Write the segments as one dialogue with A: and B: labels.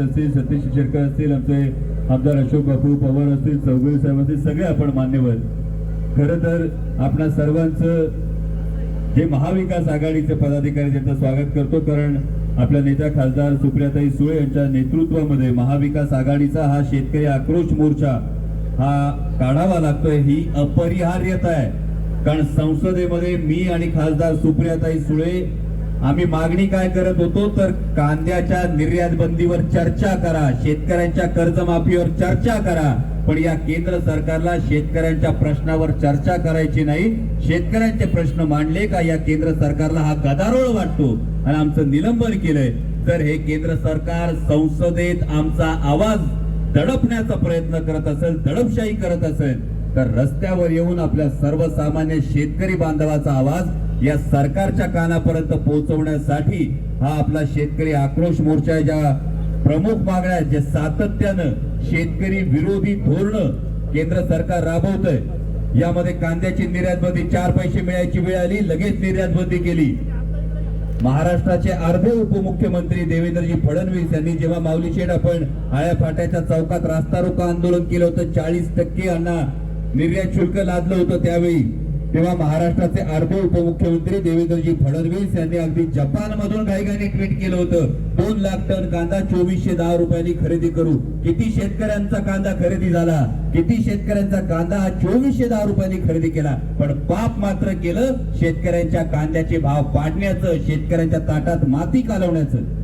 A: असतील सतीश शेटकर असतील आमचे आमदार अशोक बापू पवार असतील चौगुले साहेब असतील सगळे आपण मान्यवर. खरं तर आपणा सर्वांचं जे महाविकास आघाडीचे पदाधिकारी त्यांचं स्वागत करतो कारण आपल्या नेत्या खासदार सुप्रियाताई सुळे यांच्या नेतृत्वामध्ये महाविकास आघाडीचा हा शेतकरी आक्रोश मोर्चा हा काढावा लागतोय ही अपरिहार्यता आहे. कारण संसदेमध्ये मी आणि खासदार सुप्रियाताई सुळे आम्ही मागणी काय करत होतो तर कांद्याच्या निर्यात बंदीवर चर्चा करा शेतकऱ्यांच्या कर्जमाफीवर चर्चा करा. पण या केंद्र सरकारला शेतकऱ्यांच्या प्रश्नावर चर्चा करायची नाही. शेतकऱ्यांचे प्रश्न मांडले का या केंद्र सरकारला हा गदारोळ वाटतो? आणि आमचं निलंबन केलंय. तर हे केंद्र सरकार संसदेत आमचा आवाज दडपण्याचा प्रयत्न करत असेल दडपशाही करत असेल तर रस्त्यावर येऊन आपल्या सर्वसामान्य शेतकरी बांधवाचा आवाज या सरकारच्या कानापर्यंत पोहोचवण्यासाठी हा आपला शेतकरी आक्रोश मोर्चा आहे, ज्या प्रमुख मागण्या जे सातत्यानं शेतकरी विरोधी धोरण केंद्र सरकार राबवतंय. यामध्ये कांद्याची निर्यात बंदी चार पैसे मिळायची वेळ आली लगेच निर्यात बंदी केली. महाराष्ट्राचे अर्धे उपमुख्यमंत्री देवेंद्रजी फडणवीस यांनी जेव्हा माऊली शेठ आपण आळ्या फाट्याच्या चौकात रास्ता रोका आंदोलन केलं होतं चाळीस टक्के यांना निर्यात शुल्क लादलं होतं त्यावेळी. तेव्हा महाराष्ट्राचे अर्धे उपमुख्यमंत्री देवेंद्रजी फडणवीस यांनी अगदी जपान मधून घाईघाईने ट्विट केलं होतं. दोन लाख टन कांदा चोवीसशे दहा रुपयांनी खरेदी करू. किती शेतकऱ्यांचा कांदा खरेदी झाला? किती शेतकऱ्यांचा कांदा हा चोवीसशे दहा रुपयांनी खरेदी केला? पण पाप मात्र केलं शेतकऱ्यांच्या कांद्याचे भाव पाडण्याचं शेतकऱ्यांच्या ताटात माती कालवण्याचं.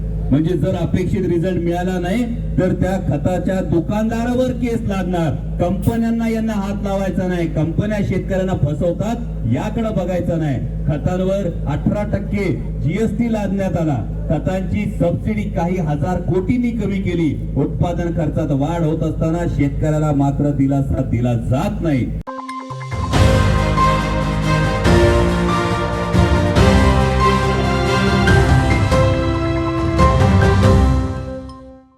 A: म्हणजे जर अपेक्षित रिझल्ट मिळाला नाही तर त्या खताच्या दुकानदारावर केस लागणार कंपन्यांना यांना हात लावायचा नाही. कंपन्या शेतकऱ्यांना फसवतात याकडे बघायचं नाही. खतांवर अठरा टक्के जीएसटी लादण्यात आला. खतांची सबसिडी काही हजार कोटींनी कमी केली. उत्पादन खर्चात वाढ होत असताना शेतकऱ्याला मात्र दिलासा दिला जात नाही.